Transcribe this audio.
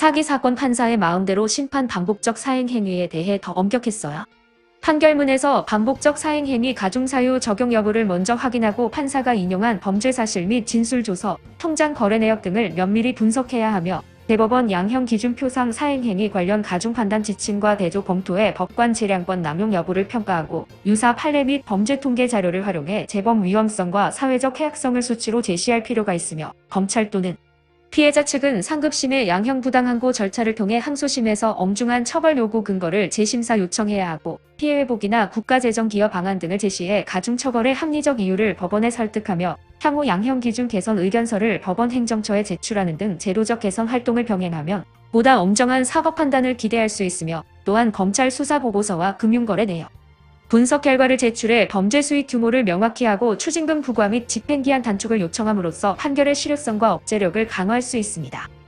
사기 사건 판사의 마음대로 심판 반복적 사행 행위에 대해 더 엄격했어요. 판결문에서 반복적 사행 행위 가중 사유 적용 여부를 먼저 확인하고 판사가 인용한 범죄 사실 및 진술 조서, 통장 거래 내역 등을 면밀히 분석해야 하며 대법원 양형 기준 표상 사행 행위 관련 가중 판단 지침과 대조 검토해 법관 재량권 남용 여부를 평가하고 유사 판례 및 범죄 통계 자료를 활용해 재범 위험성과 사회적 해악성을 수치로 제시할 필요가 있으며 검찰 또는 피해자 측은 상급심의 양형 부당항고 절차를 통해 항소심에서 엄중한 처벌 요구 근거를 재심사 요청해야 하고 피해 회복이나 국가재정 기여 방안 등을 제시해 가중 처벌의 합리적 이유를 법원에 설득하며 향후 양형 기준 개선 의견서를 법원 행정처에 제출하는 등 제도적 개선 활동을 병행하면 보다 엄정한 사법 판단을 기대할 수 있으며 또한 검찰 수사 보고서와 금융거래 내역 분석 결과를 제출해 범죄 수익 규모를 명확히 하고 추징금 부과 및 집행기한 단축을 요청함으로써 판결의 실효성과 억제력을 강화할 수 있습니다.